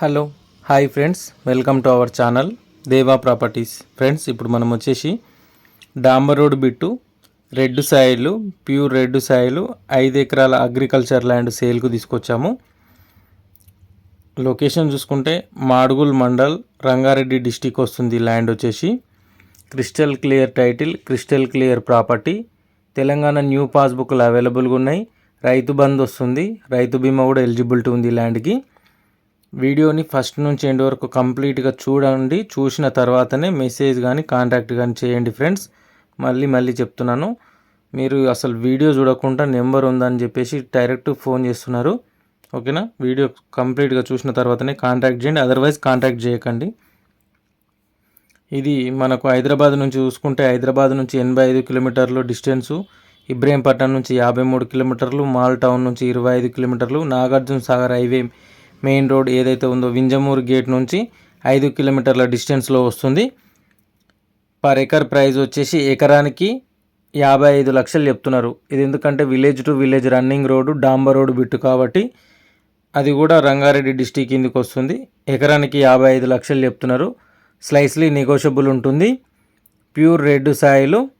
Hello hi friends. Welcome to our channel Deva properties. Friends ఇప్పుడు మనం వచ్చేసి డాంబర్ road bit red Sailu pure red Sailu ఐదు ఎకరాల అగ్రికల్చర్ ల్యాండ్ సేల్కు తీసుకొచ్చాము. లొకేషన్ చూసుకుంటే మాడుగుల్ మండల్ రంగారెడ్డి డిస్టిక్ వస్తుంది ల్యాండ్ వచ్చేసి. Crystal clear title crystal clear property. Telangana new పాస్బుక్లు అవైలబుల్గా ఉన్నాయి. రైతు బంద్ వస్తుంది. రైతు బీమా కూడా ఎలిజిబిలిటీ ఉంది ల్యాండ్కి. వీడియోని ఫస్ట్ నుంచి ఎండ్ వరకు కంప్లీట్గా చూడండి. చూసిన తర్వాతనే మెసేజ్ కానీ కాంటాక్ట్ కానీ చేయండి ఫ్రెండ్స్. మళ్ళీ మళ్ళీ చెప్తున్నాను. మీరు అసలు వీడియో చూడకుండా నెంబర్ ఉందని చెప్పేసి డైరెక్ట్ ఫోన్ చేస్తున్నారు. ఓకేనా? వీడియో కంప్లీట్గా చూసిన తర్వాతనే కాంటాక్ట్ చేయండి. అదర్వైజ్ కాంటాక్ట్ చేయకండి. ఇది మనకు హైదరాబాద్ నుంచి చూసుకుంటే హైదరాబాద్ నుంచి ఎనభై ఐదు కిలోమీటర్లు డిస్టెన్సు. ఇబ్రహీంపట్నం నుంచి యాభై మూడు కిలోమీటర్లు మాల్ టౌన్ నుంచి ఇరవై ఐదు కిలోమీటర్లు Nagarjuna Sagar highway main road ఏదైతే ఉందో వింజమూరు గేట్ నుంచి ఐదు కిలోమీటర్ల డిస్టెన్స్లో వస్తుంది. పర్ ఎకర్ ప్రైస్ వచ్చేసి ఎకరానికి యాభై ఐదు లక్షలు చెప్తున్నారు. ఇది ఎందుకంటే village to village running road డాంబర్ road bit కాబట్టి అది కూడా రంగారెడ్డి డిస్టిక్ కిందకి వస్తుంది. ఎకరానికి యాభై ఐదు లక్షలు చెప్తున్నారు. స్లైస్లీ నెగోషియబుల్ ఉంటుంది. ప్యూర్ రెడ్ సాయిలు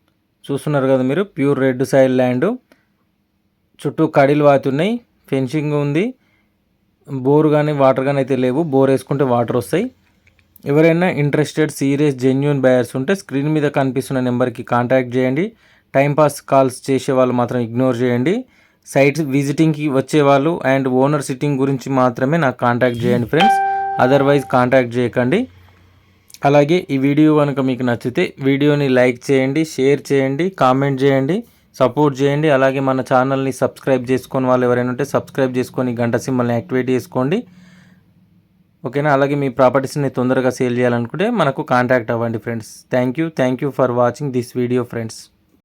చూస్తున్నారు కదా మీరు ప్యూర్ రెడ్ సాయిల్ ల్యాండ్. చుట్టూ కడిలు వాతున్నాయి ఫెన్సింగ్ ఉంది. బోర్ కానీ వాటర్ కానీ అయితే లేవు. బోర్ వేసుకుంటే వాటర్ వస్తాయి. ఎవరైనా ఇంట్రెస్టెడ్ సీరియస్ జెన్యున్ బయర్స్ ఉంటే స్క్రీన్ మీద కనిపిస్తున్న నెంబర్కి కాంటాక్ట్ చేయండి. టైంపాస్ కాల్స్ చేసే వాళ్ళు మాత్రం ఇగ్నోర్ చేయండి. సైట్ విజిటింగ్కి వచ్చే వాళ్ళు అండ్ ఓనర్ సిట్టింగ్ గురించి మాత్రమే నాకు కాంటాక్ట్ చేయండి ఫ్రెండ్స్ అదర్వైజ్ కాంటాక్ట్ చేయకండి. అలాగే ఈ వీడియో కనుక మీకు నచ్చితే వీడియోని లైక్ చేయండి షేర్ చేయండి కామెంట్ చేయండి. సపోర్ట్ చేయండి. అలాగే మన ఛానల్ని సబ్స్క్రైబ్ చేసుకొని వాళ్ళు ఎవరైనా ఉంటే సబ్స్క్రైబ్ చేసుకొని గంట సింబల్ని యాక్టివేట్ చేసుకోండి. ఓకేనా? అలాగే మీ ప్రాపర్టీస్ని తొందరగా సేల్ చేయాలనుకుంటే మనకు కాంటాక్ట్ అవ్వండి friends. Thank you. Thank you for watching this video friends.